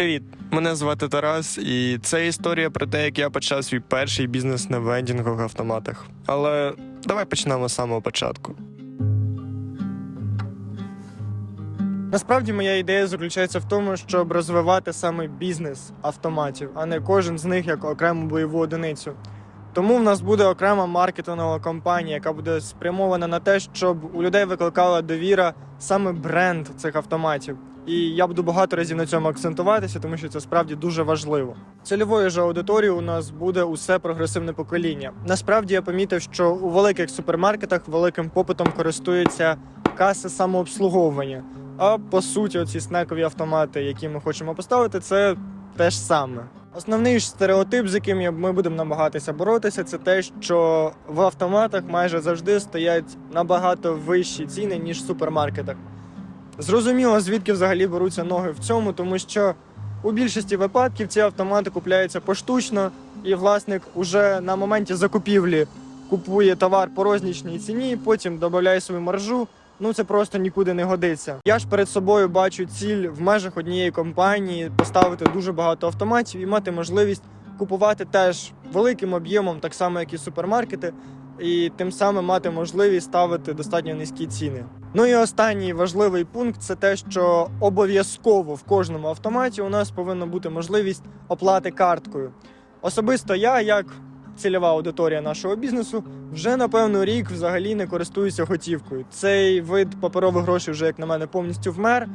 привіт! Мене звати Тарас, і це історія про те, як я почав свій перший бізнес на вендінгових автоматах. Але давай почнемо з самого початку. Насправді моя ідея заключається в тому, щоб розвивати саме бізнес автоматів, а не кожен з них як окрему бойову одиницю. Тому в нас буде окрема маркетингова компанія, яка буде спрямована на те, щоб у людей викликала довіра саме бренд цих автоматів. І я буду багато разів на цьому акцентуватися, тому що це справді дуже важливо. Цільовою ж аудиторією у нас буде усе прогресивне покоління. Насправді я помітив, що у великих супермаркетах великим попитом користуються каси самообслуговування. А по суті, оці снекові автомати, які ми хочемо поставити, це те ж саме. Основний стереотип, з яким ми будемо намагатися боротися, це те, що в автоматах майже завжди стоять набагато вищі ціни, ніж в супермаркетах. Зрозуміло, звідки взагалі беруться ноги в цьому, тому що у більшості випадків ці автомати купляються поштучно, і власник уже на моменті закупівлі купує товар по рознічній ціні, потім додає свою маржу. Ну це просто нікуди не годиться. Я ж перед собою бачу ціль в межах однієї компанії поставити дуже багато автоматів і мати можливість купувати теж великим об'ємом, так само як і супермаркети, і тим самим мати можливість ставити достатньо низькі ціни. Ну і останній важливий пункт це те, що обов'язково в кожному автоматі у нас повинна бути можливість оплати карткою. Особисто я, як цільова аудиторія нашого бізнесу, вже напевно рік взагалі не користуюся готівкою. Цей вид паперових грошей вже, як на мене, повністю вмер.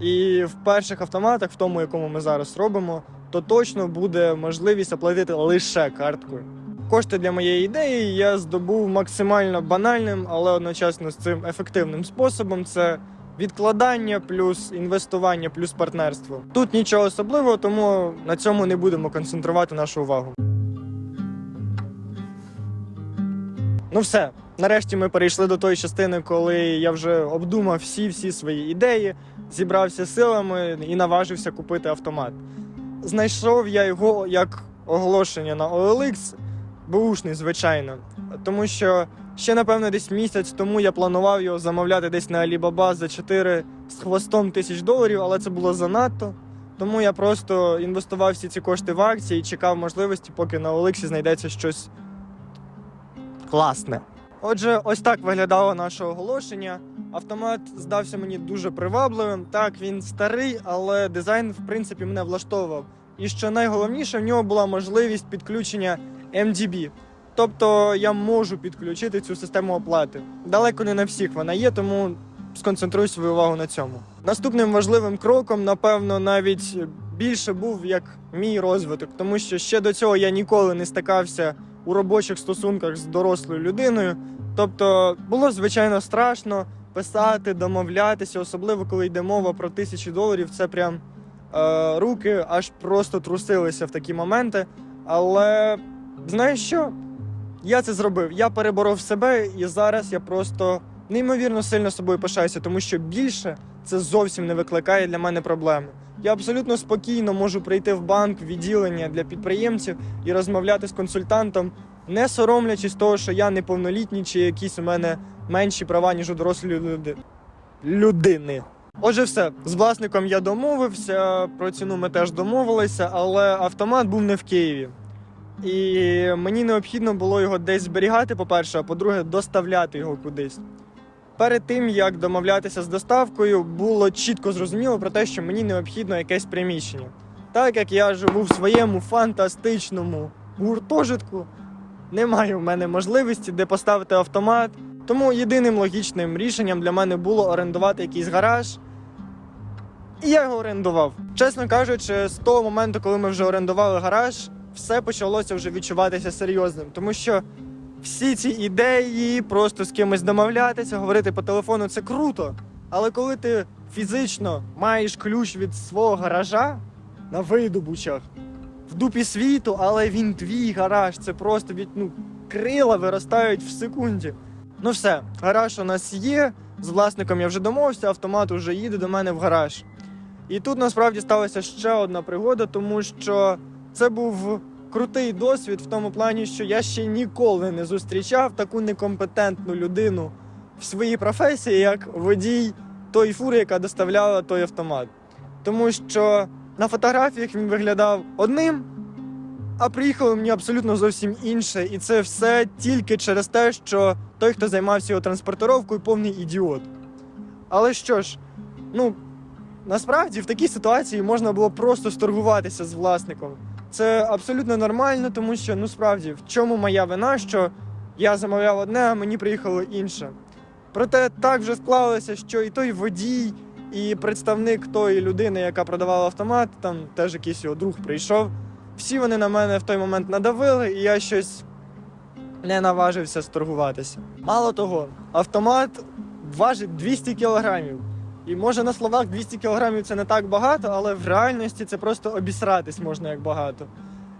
І в перших автоматах, в тому, якому ми зараз робимо, то точно буде можливість оплатити лише карткою. Кошти для моєї ідеї я здобув максимально банальним, але одночасно з цим ефективним способом. Це відкладання плюс інвестування плюс партнерство. Тут нічого особливого, тому на цьому не будемо концентрувати нашу увагу. Ну все, нарешті ми перейшли до тої частини, коли я вже обдумав всі всі свої ідеї, зібрався силами і наважився купити автомат. Знайшов я його як оголошення на OLX, бушний, звичайно. Тому що ще, напевно, десь місяць тому я планував його замовляти десь на Alibaba за 4 з хвостом тисяч доларів, але це було занадто. Тому я просто інвестував всі ці кошти в акції і чекав можливості, поки на OLX знайдеться щось класне. Отже, ось так виглядало наше оголошення. Автомат здався мені дуже привабливим. Так, він старий, але дизайн, в принципі, мене влаштовував. І що найголовніше, в нього була можливість підключення MDB. Тобто я можу підключити цю систему оплати. Далеко не на всіх вона є, тому сконцентрую свою увагу на цьому. Наступним важливим кроком, напевно, навіть більше був як мій розвиток, тому що ще до цього я ніколи не стикався у робочих стосунках з дорослою людиною. Тобто було звичайно страшно писати, домовлятися, особливо коли йде мова про тисячі доларів. Це прям е, руки аж просто трусилися в такі моменти. Але знаєш що? Я це зробив. Я переборов себе, і зараз я просто неймовірно сильно собою пишаюся, тому що більше це зовсім не викликає для мене проблеми. Я абсолютно спокійно можу прийти в банк, відділення для підприємців і розмовляти з консультантом, не соромлячись того, що я неповнолітній чи якісь у мене менші права, ніж у дорослої люди... людини. Отже, все з власником я домовився. Про ціну ми теж домовилися, але автомат був не в Києві. І мені необхідно було його десь зберігати, по-перше, а по-друге, доставляти його кудись. Перед тим як домовлятися з доставкою, було чітко зрозуміло про те, що мені необхідно якесь приміщення. Так як я живу в своєму фантастичному гуртожитку, немає в мене можливості, де поставити автомат. Тому єдиним логічним рішенням для мене було орендувати якийсь гараж. І я його орендував. Чесно кажучи, з того моменту, коли ми вже орендували гараж, все почалося вже відчуватися серйозним, тому що всі ці ідеї, просто з кимось домовлятися, говорити по телефону це круто. Але коли ти фізично маєш ключ від свого гаража на видобучах, в дупі світу, але він твій гараж, це просто від ну, крила виростають в секунді. Ну все, гараж у нас є. З власником я вже домовився, автомат уже їде до мене в гараж. І тут насправді сталася ще одна пригода, тому що це був крутий досвід в тому плані, що я ще ніколи не зустрічав таку некомпетентну людину в своїй професії, як водій тої фури, яка доставляла той автомат. Тому що на фотографіях він виглядав одним, а приїхало мені абсолютно зовсім інше. І це все тільки через те, що той, хто займався його транспортировкою, повний ідіот. Але що ж, ну насправді в такій ситуації можна було просто сторгуватися з власником. Це абсолютно нормально, тому що ну справді в чому моя вина, що я замовляв одне, а мені приїхало інше. Проте так вже склалося, що і той водій, і представник тої людини, яка продавала автомат, там теж якийсь його друг прийшов. Всі вони на мене в той момент надавили, і я щось не наважився сторгуватися. Мало того, автомат важить 200 кілограмів. І може на словах 200 кілограмів це не так багато, але в реальності це просто обісратись можна як багато.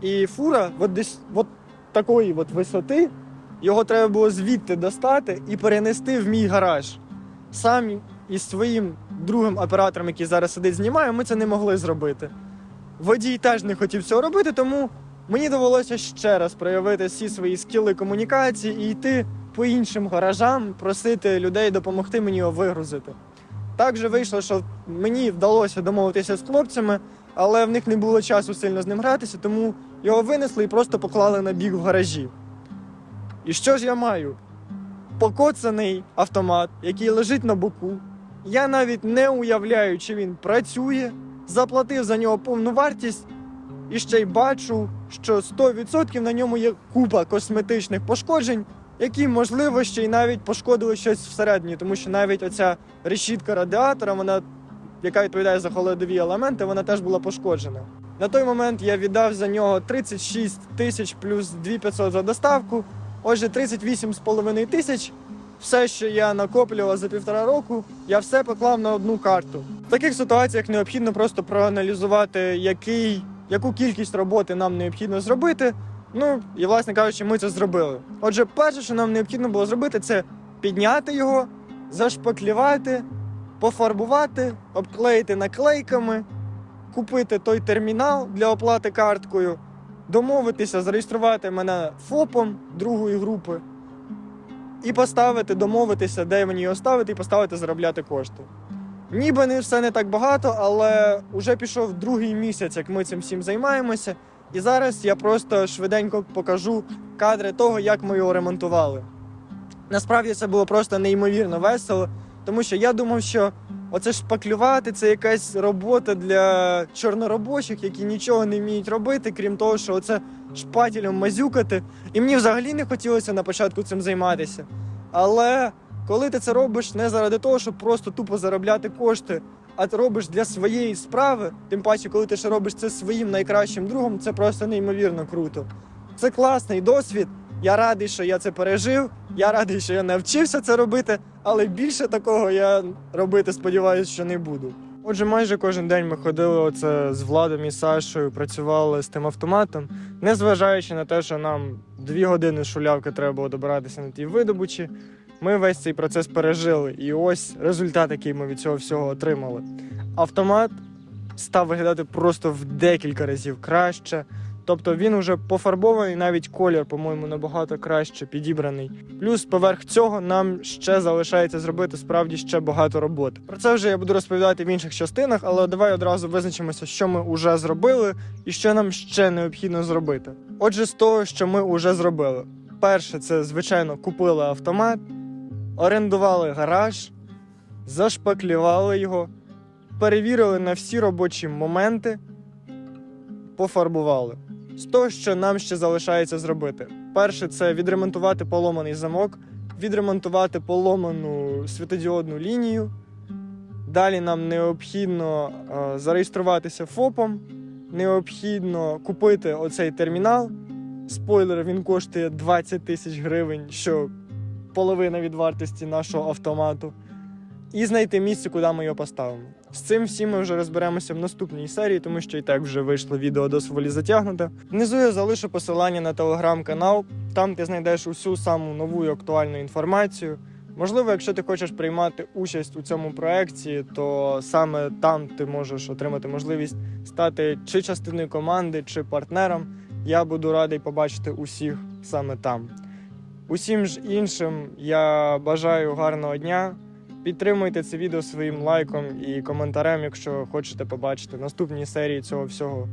І фура, от десь от такої от висоти, його треба було звідти достати і перенести в мій гараж. Сам із своїм другим оператором, який зараз сидить, знімає, ми це не могли зробити. Водій теж не хотів цього робити, тому мені довелося ще раз проявити всі свої скіли комунікації і йти по іншим гаражам, просити людей допомогти мені його вигрузити. Так же вийшло, що мені вдалося домовитися з хлопцями, але в них не було часу сильно з ним гратися, тому його винесли і просто поклали на бік в гаражі. І що ж я маю? Покоцаний автомат, який лежить на боку. Я навіть не уявляю, чи він працює, заплатив за нього повну вартість, і ще й бачу, що 100% на ньому є купа косметичних пошкоджень, які, можливо, ще й навіть пошкодили щось всередині, тому що навіть оця решітка радіатора, вона, яка відповідає за холодові елементи, вона теж була пошкоджена. На той момент я віддав за нього 36 тисяч плюс 2500 за доставку. Отже, 38,5 тисяч. Все, що я накоплював за півтора року, я все поклав на одну карту. В таких ситуаціях необхідно просто проаналізувати, який, яку кількість роботи нам необхідно зробити. Ну і власне кажучи, ми це зробили. Отже, перше, що нам необхідно було зробити, це підняти його, зашпаклювати, пофарбувати, обклеїти наклейками, купити той термінал для оплати карткою, домовитися, зареєструвати мене ФОПом другої групи і поставити, домовитися, де мені його ставити, і поставити заробляти кошти. Ніби не все не так багато, але вже пішов другий місяць, як ми цим всім займаємося. І зараз я просто швиденько покажу кадри того, як ми його ремонтували. Насправді це було просто неймовірно весело, тому що я думав, що оце шпаклювати це якась робота для чорноробочих, які нічого не вміють робити, крім того, що оце шпателем мазюкати. І мені взагалі не хотілося на початку цим займатися. Але коли ти це робиш не заради того, щоб просто тупо заробляти кошти, а ти робиш для своєї справи, тим паче, коли ти ще робиш це своїм найкращим другом, це просто неймовірно круто. Це класний досвід. Я радий, що я це пережив. Я радий, що я навчився це робити, але більше такого я робити сподіваюся, що не буду. Отже, майже кожен день ми ходили оце з Владом і Сашою, працювали з тим автоматом, незважаючи на те, що нам дві години шулявки треба було добиратися на тій видобучі. Ми весь цей процес пережили, і ось результат, який ми від цього всього отримали. Автомат став виглядати просто в декілька разів краще. Тобто він уже пофарбований, навіть колір, по-моєму, набагато краще підібраний. Плюс поверх цього нам ще залишається зробити справді ще багато роботи. Про це вже я буду розповідати в інших частинах, але давай одразу визначимося, що ми вже зробили і що нам ще необхідно зробити. Отже, з того, що ми вже зробили. Перше, це звичайно купили автомат, орендували гараж, зашпаклювали його, перевірили на всі робочі моменти, пофарбували. З того, що нам ще залишається зробити. Перше, це відремонтувати поломаний замок, відремонтувати поломану світодіодну лінію. Далі нам необхідно е, зареєструватися ФОПом, необхідно купити оцей термінал. Спойлер, він коштує 20 тисяч гривень, що половина від вартості нашого автомату. І знайти місце, куди ми його поставимо. З цим всім ми вже розберемося в наступній серії, тому що і так вже вийшло відео досить затягнуте. Внизу я залишу посилання на телеграм-канал. Там ти знайдеш усю саму нову і актуальну інформацію. Можливо, якщо ти хочеш приймати участь у цьому проєкті, то саме там ти можеш отримати можливість стати чи частиною команди, чи партнером. Я буду радий побачити усіх саме там. Усім ж іншим я бажаю гарного дня, Підтримуйте це відео своїм лайком і коментарем, якщо хочете побачити наступні серії цього всього.